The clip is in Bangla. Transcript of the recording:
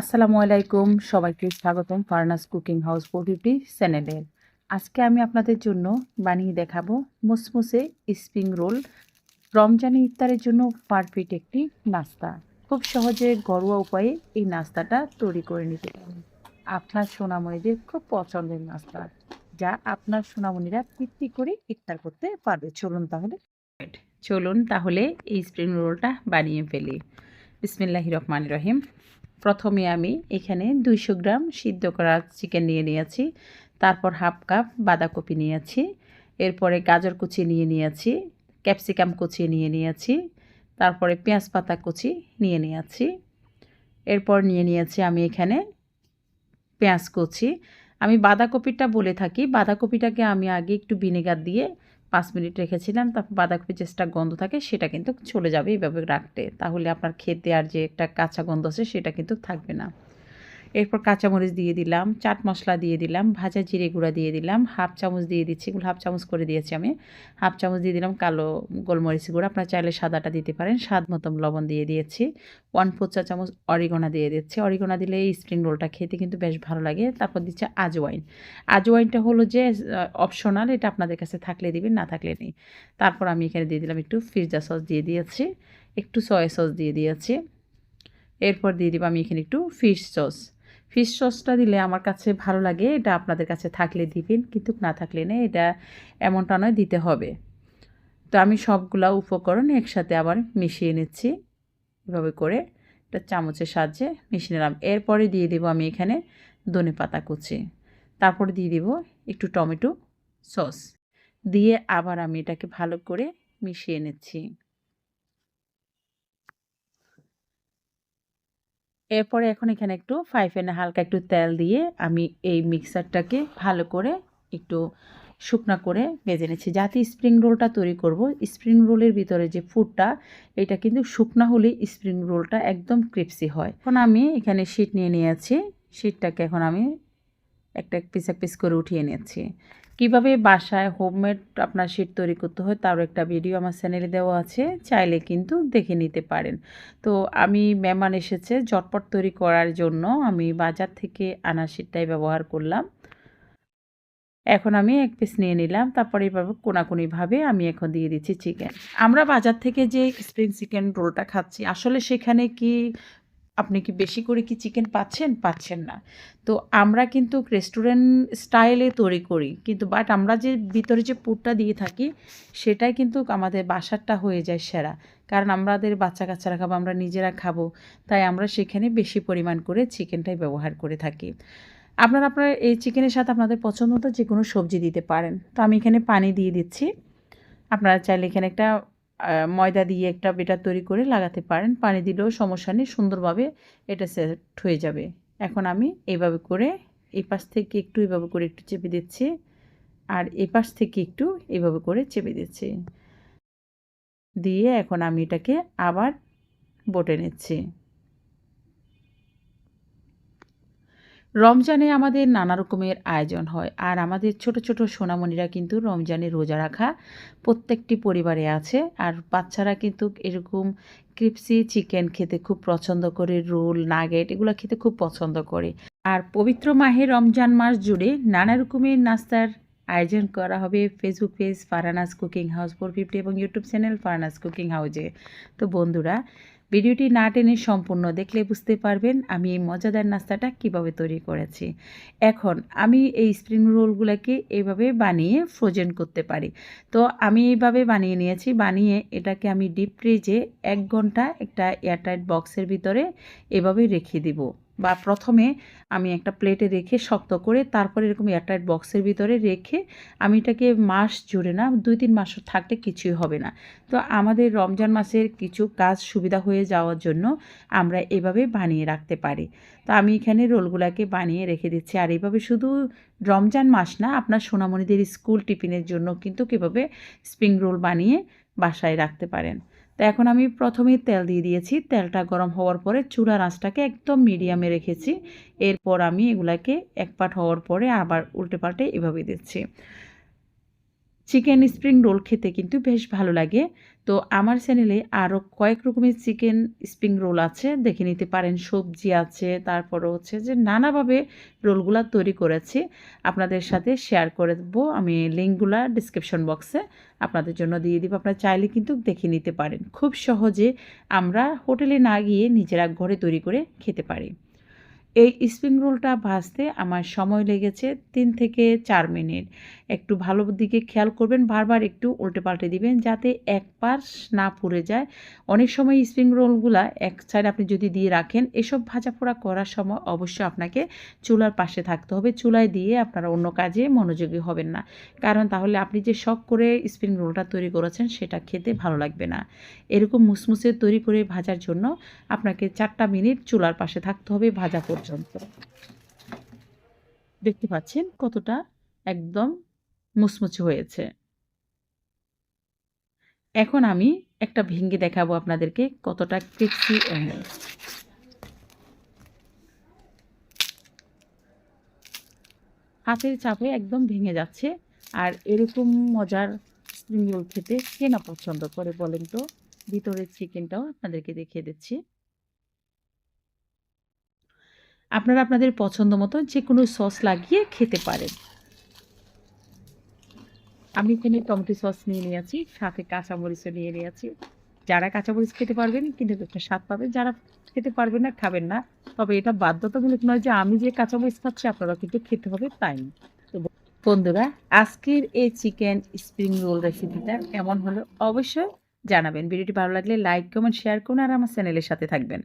আসসালামু আলাইকুম। সবাইকে স্বাগতম ফার্নাস কুকিং হাউস ফোরটিটি চ্যানেলে। আজকে আমি আপনাদের জন্য বানিয়ে দেখাবো মুসমুসে স্প্রিং রোল। রমজানি ইফতারের জন্য পারফেক্ট একটি নাস্তা। খুব সহজে ঘরোয়া উপায়ে এই নাস্তাটা তৈরি করে নিতে পারেন। আপনার সোনামণিদের খুব পছন্দের নাস্তা, যা আপনার সোনামণিরা তৃপ্তি করে ইফতার করতে পারবে। চলুন তাহলে। চলুন তাহলে এই স্প্রিং রোলটা বানিয়ে ফেলি। বিসমিল্লাহি রহমান রহিম। প্রথমে আমি এখানে দুইশো গ্রাম সিদ্ধ করা চিকেন নিয়ে নিয়েছি, তারপর হাফ কাপ বাঁধাকপি নিয়েছি, এরপরে গাজর কুচি নিয়ে নিয়েছি, ক্যাপসিকাম কুচি নিয়ে নিয়েছি, তারপরে পেঁয়াজ পাতা কুচি নিয়ে নিয়েছি, এরপর নিয়ে নিয়েছি আমি এখানে পেঁয়াজ কুচি। আমি বাঁধাকপিটা বলে থাকি, বাঁধাকপিটাকে আমি আগে একটু ভিনেগার দিয়ে পাঁচ মিনিট রেখেছিলাম, তারপর বাঁধাকপির একটা গন্ধ থাকে সেটা কিন্তু চলে যাবে এইভাবে রাখতে। তাহলে আপনার খেতে আর যে একটা কাঁচা গন্ধ আছে সেটা কিন্তু থাকবে না। এরপর কাঁচামরিচ দিয়ে দিলাম, চাট মশলা দিয়ে দিলাম, ভাজা জিরে গুঁড়া দিয়ে দিলাম, হাফ চামচ দিয়ে দিচ্ছি, এগুলো হাফ চামচ করে দিয়েছি আমি। হাফ চামচ দিয়ে দিলাম কালো গোলমরিচ গুঁড়া, আপনার চাইলে সাদাটা দিতে পারেন, স্বাদ মতন লবণ দিয়ে দিয়েছি। ওয়ান ফোর চা চামচ অরিগোনা দিয়ে দিচ্ছি, অরিগোনা দিলে এই স্প্রিং রোলটা খেতে কিন্তু বেশ ভালো লাগে। তারপর দিচ্ছে আজওয়াইন আজওয়াইনটা হলো যে অপশনাল, এটা আপনাদের কাছে থাকলে দিবেন, না থাকলে নেই। তারপর আমি এখানে দিয়ে দিলাম একটু পিৎজা সস দিয়ে দিয়েছি, একটু সয়া সস দিয়ে দিয়েছি। এরপর দিয়ে দিব আমি এখানে একটু ফিশ সস। ফিশ সসটা দিলে আমার কাছে ভালো লাগে, এটা আপনাদের কাছে থাকলে দিবেন, কিন্তু না থাকলে নেই এটা এমনটা নয়, দিতে হবে। তো আমি সবগুলা উপকরণ একসাথে আবার মিশিয়ে নিচ্ছি, এভাবে করে একটা চামচের সাহায্যে মিশিয়ে নিলাম। এরপরে দিয়ে দেবো আমি এখানে ধনে পাতা কুচি। তারপরে দিয়ে দেবো একটু টমেটো সস। দিয়ে আবার আমি এটাকে ভালো করে মিশিয়ে নিচ্ছি। এরপরে এখন এখানে একটু ফাইভ এনে হালকা একটু তেল দিয়ে আমি এই মিক্সারটাকে ভালো করে একটু শুকনা করে ভেজে নিচ্ছি। যাতে স্প্রিং রোলটা তৈরি করব স্প্রিং রোলের ভিতরে যে ফুডটা এটা কিন্তু শুকনা হলে স্প্রিং রোলটা একদম ক্রিপসি হয়। এখন আমি এখানে শিট নিয়ে নিয়েছি শিটটাকে এখন আমি একটা পিস এক পিস করে উঠিয়ে নিচ্ছি। কীভাবে বাসায় হোমমেড আপনার শিট তৈরি করতে হয় তারও একটা ভিডিও আমার চ্যানেলে দেওয়া আছে, চাইলে কিন্তু দেখে নিতে পারেন। তো আমি মেহমান এসেছে, ঝটপট তৈরি করার জন্য আমি বাজার থেকে আনা শিটটাই ব্যবহার করলাম। এখন আমি এক পিস নিয়ে নিলাম, তারপরে এভাবে কোনাকুনিভাবে আমি এখন দিয়ে দিচ্ছি চিকেন আমরা বাজার থেকে যে স্প্রিং চিকেন রোলটা খাচ্ছি, আসলে সেখানে কি আপনি কি বেশি করে কি চিকেন পাচ্ছেন? পাচ্ছেন না। তো আমরা কিন্তু রেস্টুরেন্ট স্টাইলে তৈরি করি। কিন্তু বাট আমরা যে ভিতরে যে পুরটা দিয়ে থাকি, সেটাই কিন্তু আমাদের বাসারটা হয়ে যায় সেরা। কারণ আমাদের বাচ্চা কাচ্চারা খাব, আমরা নিজেরা খাব। তাই আমরা সেখানে বেশি পরিমাণ করে চিকেনটাই ব্যবহার করে থাকি। আপনারা, আপনার এই চিকেনের সাথে আপনাদের পছন্দ মতো যে কোনো সবজি দিতে পারেন। তো আমি এখানে পানি দিয়ে দিচ্ছি। আপনারা চাইলে এখানে একটা ময়দা দিয়ে একটা বেটার তৈরি করে লাগাতে পারেন। পানি দিলেও সমস্যা নেই, সুন্দরভাবে এটা সেট হয়ে যাবে। এখন আমি এইভাবে করে এই পাশ থেকে একটু এভাবে করে একটু চেপে দিচ্ছি আর এই পাশ থেকে একটু এভাবে করে চেপে দিচ্ছি। দিয়ে এখন আমি এটাকে আবার বটে নিচ্ছি। রমজানে আমাদের নানা রকমের আয়োজন হয়, আর আমাদের ছোট ছোট সোনামণিরা কিন্তু রমজানে রোজা রাখা প্রত্যেকটি পরিবারে আছে। আর বাচ্চারা কিন্তু এরকম ক্রিপসি চিকেন খেতে খুব পছন্দ করে, রোল, নাগেট এগুলো খেতে খুব পছন্দ করে। আর পবিত্র মাহে রমজান মাস জুড়ে নানা রকমের নাস্তার আয়োজন করা হবে। Facebook page Farana's cooking house four fifty এবং ইউটিউব চ্যানেল ফারানাস কুকিং হাউজে তো বন্ধুরা ভিডিওটি না টেনে সম্পূর্ণ দেখলে বুঝতে পারবেন আমি এই মজাদার নাস্তাটা কীভাবে তৈরি করেছি। এখন আমি এই স্প্রিং রোলগুলোকে এইভাবে বানিয়ে ফ্রোজেন করতে পারি। তো আমি এইভাবে বানিয়ে নিয়েছি, বানিয়ে এটাকে আমি ডিপ ফ্রিজে এক ঘণ্টা একটা এয়ারটাইট বক্সের ভিতরে এভাবে রেখে দিব। বা প্রথমে আমি একটা প্লেটে রেখে শক্ত করে তারপরে এরকম এয়ারটাইট বক্সের ভিতরে রেখে আমি এটাকে মাস জুড়ে না, দুই তিন মাস থাকলে কিছুই হবে না। তো আমাদের রমজান মাসের কিছু কাজ সুবিধা হয়ে যাওয়ার জন্য আমরা এভাবে বানিয়ে রাখতে পারি। তো আমি এখানে রোলগুলোকে বানিয়ে রেখে দিচ্ছি। আর এইভাবে শুধু রমজান মাস না, আপনার সোনামণিদের স্কুল টিফিনের জন্য কিন্তু কীভাবে স্প্রিং রোল বানিয়ে বাসায় রাখতে পারেন। তো এখন আমি প্রথমেই তেল দিয়ে দিয়েছি। তেলটা গরম হওয়ার পরে চূড়া আঁচটাকে একদম মিডিয়ামে রেখেছি। এরপর আমি এগুলাকে এক পাট হওয়ার পরে আবার উল্টে পাল্টে এভাবে দিচ্ছি। চিকেন স্প্রিং রোল খেতে কিন্তু বেশ ভালো লাগে। তো আমার চ্যানেলে আরও কয়েক রকমের চিকেন স্প্রিং রোল আছে, দেখে নিতে পারেন। সবজি আছে তারপরে হচ্ছে যে নানাভাবে রোলগুলা তৈরি করেছি। আপনাদের সাথে শেয়ার করে দেবো। আমি লিঙ্কগুলা ডিসক্রিপশন বক্সে আপনাদের জন্য দিয়ে দিব। আপনারা চাইলে কিন্তু দেখে নিতে পারেন। খুব সহজে আমরা হোটেলে না গিয়ে নিজেরা ঘরে তৈরি করে খেতে পারি। এই স্প্রিং রোলটা ভাজতে আমার সময় লেগেছে তিন থেকে চার মিনিট। একটু ভালো দিকে খেয়াল করবেন, বারবার একটু উল্টে পাল্টে দিবেন যাতে এক পাশ না পুড়ে যায়। অনেক সময় স্প্রিং রোলগুলা এক সাইড আপনি যদি দিয়ে রাখেন, এসব ভাজা পোড়া করার সময় অবশ্যই আপনাকে চুলার পাশে থাকতে হবে। চুলায় দিয়ে আপনারা অন্য কাজে মনোযোগী হবেন না। কারণ তাহলে আপনি যে শখ করে স্প্রিং রোলটা তৈরি করেছেন, সেটা খেতে ভালো লাগবে না। এরকম মুসমুসে তৈরি করে ভাজার জন্য আপনাকে চারটা মিনিট চুলার পাশে থাকতে হবে ভাজা পর্যন্ত দেখতে পাচ্ছেন কতটা একদম মুচমুচে হয়েছে। এখন আমি একটা ভেঙে দেখাবো আপনাদেরকে কতটা ক্রিপসি হাতের চাপে একদম ভেঙে যাচ্ছে আর এরকম মজার স্প্রিং রোল খেতে কে না পছন্দ করে বলেন তো? ভিতরের চিকেনটাও আপনাদেরকে দেখিয়ে দিচ্ছি। আপনারা আপনাদের পছন্দ মতো যে কোনো সস লাগিয়ে খেতে পারেন। আমি এখানে টমেটো সস নিয়ে নিয়েছি, সাথে কাঁচামরিচও নিয়ে নিয়েছি। যারা কাঁচামরিচ খেতে পারবেন, কিন্তু একটা স্বাদ পাবেন। যারা খেতে পারবেন না, খাবেন না। তবে এটা বাধ্যতামূলক নয় যে আমি যে কাঁচামরিচ খাচ্ছি আপনারা কিন্তু খেতে হবে তাই না? তো বন্ধুরা, আজকের এই চিকেন স্প্রিং রোল রেসিপিটা কেমন হলো অবশ্যই জানাবেন। ভিডিওটি ভালো লাগলে লাইক, কমেন্ট, শেয়ার করুন আর আমার চ্যানেলের সাথে থাকবেন।